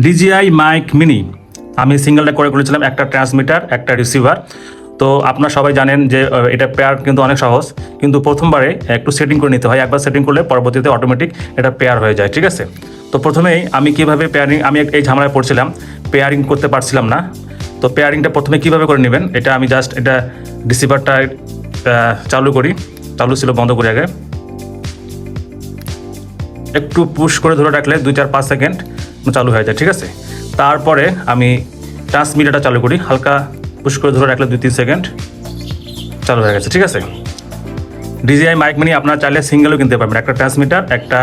DJI mic mini আমি সিঙ্গেলটা করে করেছিলাম, একটা ট্রান্সমিটার একটা রিসিভার তো আপনারা সবাই জানেন যে এটা পেয়ার কিন্তু অনেক সহজ। কিন্তু প্রথমবারে একটু সেটিং করে নিতে হয়। একবার সেটিং করলে পরবর্তীতে অটোমেটিক এটা পেয়ার হয়ে যায়, ঠিক আছে? তো প্রথমেই আমি কীভাবে পেয়ারিং আমি এই ঝামেলায় পড়ছিলাম। পেয়ারিং করতে পারছিলাম না। তো পেয়ারিংটা প্রথমে কীভাবে করে নেবেন? এটা আমি জাস্ট এটা রিসিভারটা চালু করি। চালু ছিল বন্ধ করে আগে। একটু পুশ করে ধরে রাখলে দুই চার পাঁচ সেকেন্ড চালু হয়ে যায়, ঠিক আছে? তারপরে আমি ট্রান্সমিটারটা চালু করি, হালকা পুশ করে ধরে রাখলে দুই, তিন সেকেন্ড, চালু হয়ে গেছে, ঠিক আছে? ডিজিআই মাইক মিনি আপনারা চাইলে সিঙ্গেলও কিনতে পারবেন, একটা ট্রান্সমিটার একটা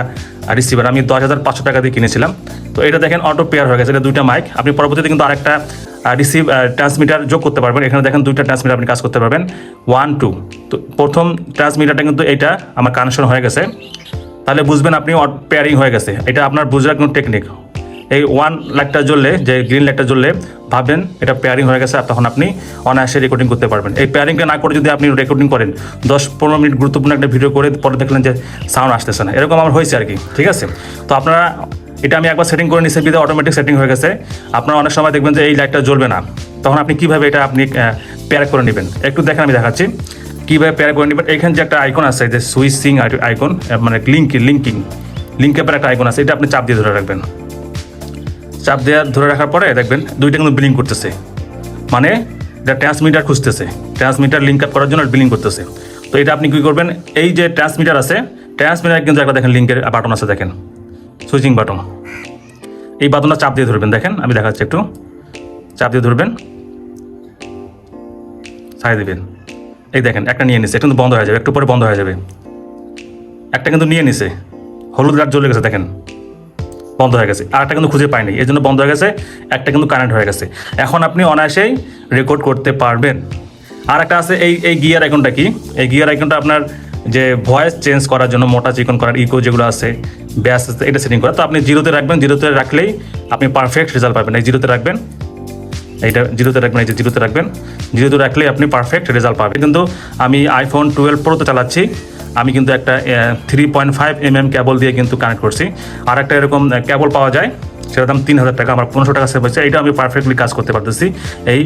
রিসিভার আমি দশ হাজার পাঁচশো টাকা দিয়ে কিনেছিলাম। তো এটা দেখেন অটো পেয়ার হয়ে গেছে, এটা দুইটা মাইক আপনি পরবর্তীতে কিন্তু আরেকটা রিসিভ ট্রান্সমিটার যোগ করতে পারবেন। এখানে দেখেন দুইটা ট্রান্সমিটার আপনি কাজ করতে পারবেন। ওয়ান টু তো প্রথম ট্রান্সমিটারটা কিন্তু এইটা, আমার কানেকশন হয়ে গেছে। তাহলে বুঝবেন আপনি পেয়ারিং হয়ে গেছে। এটা আপনার বুঝার কোনো টেকনিক এই ওয়ান লাইটটা জ্বললে, যে গ্রিন লাইটটা জ্বললে, ভাববেন এটা পেয়ারিং হয়ে গেছে আর তখন আপনি অনায়াসে রেকর্ডিং করতে পারবেন। এই পেয়ারিংটা না করে যদি আপনি রেকর্ডিং করেন, দশ পনেরো মিনিট গুরুত্বপূর্ণ একটা ভিডিও করে পরে দেখলেন যে সাউন্ড আসতেছে না। এরকম আমার হয়েছে আর কি, ঠিক আছে? তো আপনারা, এটা আমি একবার সেটিং করে নিচ্ছি বিধে অটোমেটিক সেটিং হয়ে গেছে। আপনারা অনেক সময় দেখবেন যে এই লাইটটা জ্বলবে না। তখন আপনি কীভাবে এটা আপনি পেয়ার করে নেবেন? একটু দেখেন, আমি দেখাচ্ছি। কীভাবে পেয়ার করে নেবেন? এখানে যে একটা আইকন আছে, যে সুইচিং আইকন মানে লিঙ্ক লিঙ্কিং লিঙ্কের একটা আইকন আছে, এটা আপনি চাপ দিয়ে ধরে রাখবেন। চাপ দেওয়া ধরে রাখার পরে দেখবেন দুইটা কিন্তু বিলিং করতেছে। মানে এটা ট্রান্সমিটার খুঁজতেছে। ট্রান্সমিটার লিঙ্ক আপ করার জন্য বিলিং করতেছে। তো এটা আপনি কী করবেন? এই যে ট্রান্সমিটার আছে ট্রান্সমিটার কিন্তু একটা দেখেন লিঙ্কের বাটন আছে দেখেন। সুইচিং বাটন এই বাটনটা চাপ দিয়ে ধরবেন। দেখেন, আমি দেখাচ্ছি একটু। চাপ দিয়ে ধরবেন। ছাড়িয়ে দেবেন। এই দেখেন, একটা নিয়ে নিছে। এটা কিন্তু বন্ধ হয়ে যাবে। একটু পরে বন্ধ হয়ে যাবে। একটা কিন্তু নিয়ে নিছে। হলুদ লাইট জ্বলে গেছে, দেখেন। বন্ধ হয়ে গেছে আর একটা কিন্তু খুঁজে পাইনি, এই জন্য বন্ধ হয়ে গেছে, একটা কিন্তু কানেক্ট হয়ে গেছে। এখন আপনি অনায়াসেই রেকর্ড করতে পারবেন। আর একটা আছে, এই এই গিয়ার আইকনটা কি? এই গিয়ার আইকনটা আপনার যে ভয়েস চেঞ্জ করার জন্য মোটা চিকন করার ইকো যেগুলো আছে, ব্যাস, এটা সেটিং করা। তো আপনি জিরোতে রাখবেন, জিরোতে রাখলেই আপনি পারফেক্ট রেজাল্ট পাবেন। এই জিরোতে রাখবেন, এইটা জিরোতে রাখবেন, এই যে জিরোতে রাখবেন, জিরোতে রাখলেই আপনি পারফেক্ট রেজাল্ট পাবেন। কিন্তু আমি আইফোন টুয়েলভ প্রোতে চালাচ্ছি আমি কিন্তু একটা three point five M M cable দিয়ে কিন্তু কানেক্ট করছি। আর একটা এরকম ক্যাবল পাওয়া যায়, সেটার দাম তিন হাজার টাকা, আমার পনেরোশো টাকা সেভ হচ্ছে এটা আমি পারফেক্টলি কাজ করতে পারতেছি এই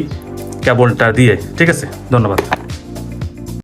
ক্যাবলটা দিয়ে। ঠিক আছে? ধন্যবাদ।